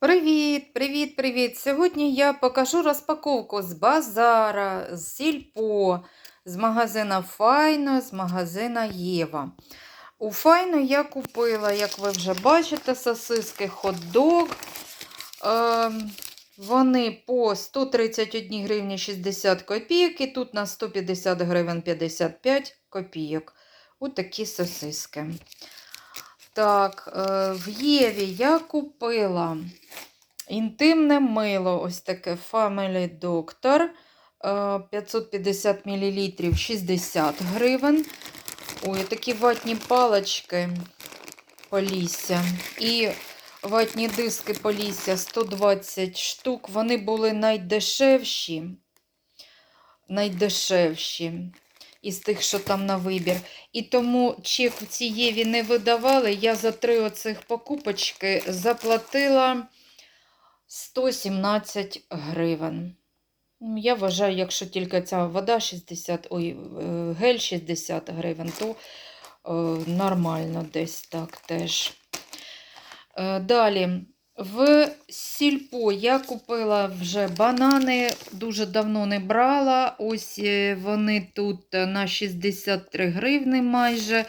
Привіт, привіт, привіт! Сьогодні я покажу розпаковку з базара, з сільпо, з магазина Файно, з магазина Єва. У Файно я купила, як ви вже бачите, сосиски хот-дог. Ем, вони по 131 гривні 60 копійок і тут на 150 гривень 55 копійок. Ось такі сосиски. Так, е, в Єві я купила інтимне мило, ось таке Family Doctor. е, 550 мл 60 гривень. Ой, такі ватні палочки Полісся. І ватні диски Полісся 120 штук. Вони були найдешевші. Найдешевші із тих, що там на вибір. І тому чек в цій Єві не видавали. Я за три оцих покупочки заплатила 117 гривень. Я вважаю, якщо тільки ця вода 60, ой, е, гель 60 гривень, то е, нормально десь так теж. Е, далі. В сільпо я купила вже банани, дуже давно не брала. Ось вони тут на 63 гривни майже,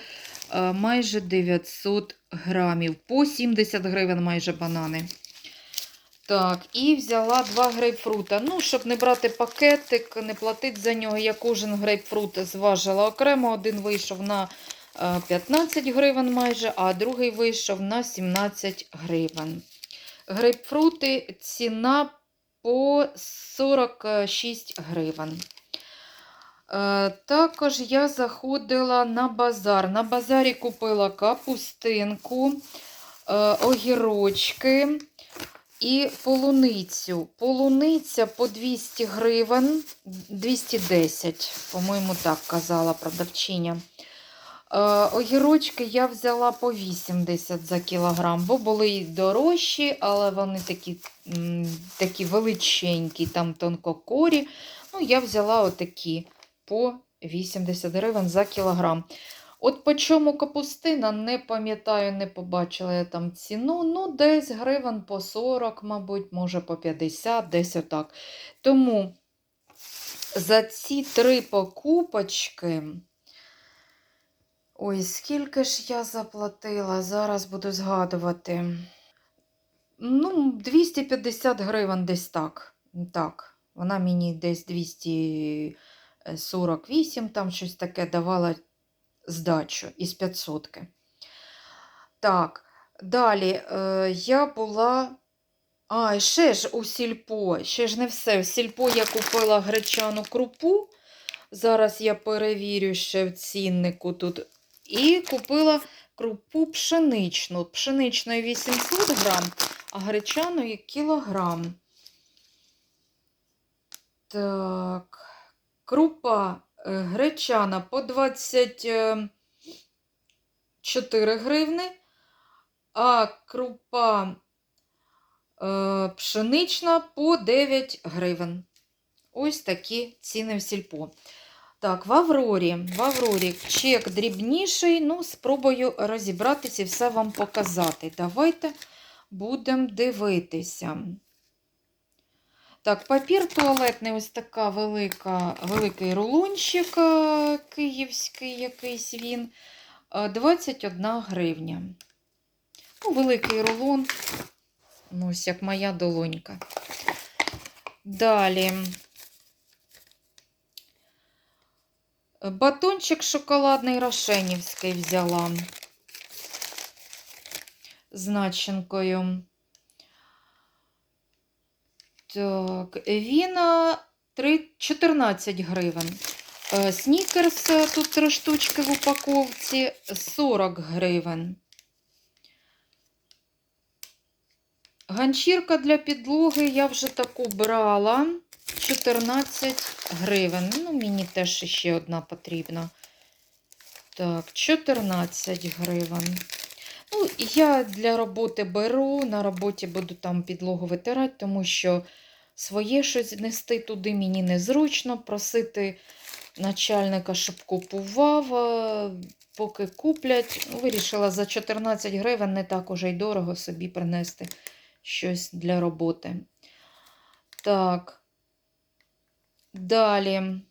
майже 900 грамів. По 70 гривень майже банани. Так, і взяла два грейпфрута. Ну, щоб не брати пакетик, не платити за нього. Я кожен грейпфрут зважила окремо. Один вийшов на е, 15 гривень майже, а другий вийшов на 17 гривень. Грейпфрути ціна по 46 гривень. Е, Також я заходила на базар. На базарі купила капустинку, е, огірочки і полуницю. Полуниця по 200 гривень, 210, по-моєму, так казала продавчиня. Е, Огірочки я взяла по 80 за кілограм, бо були й дорожчі, але вони такі такі величенькі, там тонкокорі. Ну, я взяла отакі по 80 гривень за кілограм. От по чому капустина, не пам'ятаю, не побачила я там ціну. Ну, десь гривень по 40, мабуть, може по 50, десь отак. Тому за ці три покупочки. Ой, скільки ж я заплатила, зараз буду згадувати. Ну, 250 гривень десь так. Так, вона мені десь 248, там щось таке давала здачу із 500. Так, далі е, я була. А, ще ж у сільпо, ще ж не все. В сільпо я купила гречану крупу. Зараз я перевірю ще в ціннику тут. І купила крупу пшеничну. Пшеничної 800 грам, а гречаної кілограм. Так, крупа гречана по 24 гривни, а крупа е, пшенична по 9 гривень. Ось такі ціни в сільпо. Так, в Аврорі. В Аврорі чек дрібніший. Ну, спробую розібратися і все вам показати. Давайте будемо дивитися. Так, папір туалетний, ось така велика, великий рулончик е, київський якийсь він. е, 21 гривня. Ну, великий рулон. Ну, ось як моя долонька. Далі. Батончик шоколадний Рошенівський взяла з начинкою. Так, він а, три- 14 гривень. Е, Снікерс е, тут три штучки в упаковці 40 гривень. Ганчірка для підлоги я вже таку брала. 14 гривень. Ну, мені теж ще одна потрібна. Так, 14 гривень. Ну, я для роботи беру, на роботі буду там підлогу витирати, тому що своє щось нести туди мені незручно. Просити начальника, щоб купував, е, поки куплять. Вирішила за 14 гривень не так уже й дорого собі принести щось для роботи. Так. Далі.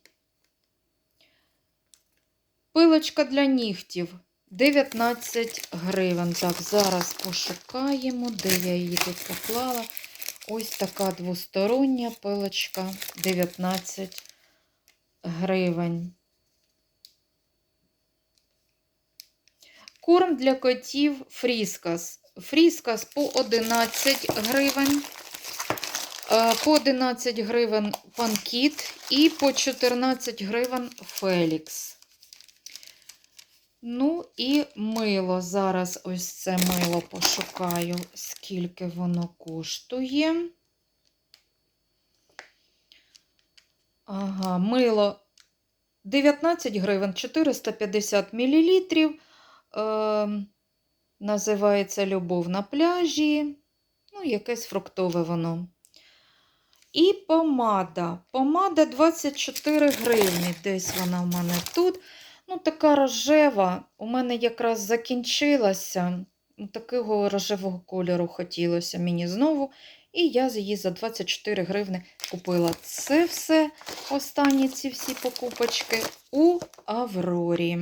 Пилочка для нігтів 19 гривень. Так, зараз пошукаємо, де я її тут поклала. Ось така двостороння пилочка 19 гривень. Корм для котів Фріскас. Фріскас по 11 гривень. Е, По 11 гривень панкіт і по 14 гривень Фелікс. Ну і мило. Зараз ось це мило пошукаю, скільки воно коштує. Ага, мило 19 гривень 450 мл. Е, називається Любов на пляжі. Ну, якесь фруктове воно. І помада. Помада 24 гривні. Десь вона в мене тут. Ну, така рожева. У мене якраз закінчилася. Такого рожевого кольору хотілося мені знову. І я її за 24 гривни купила. Це все останні ці всі покупочки у Аврорі.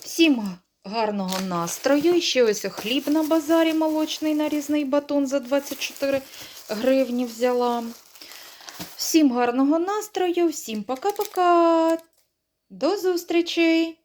Всім гарного настрою. І ще ось хліб на базарі молочний нарізний батон за 24 гривні взяла. Всім гарного настрою, всім пока-пока. До зустрічей!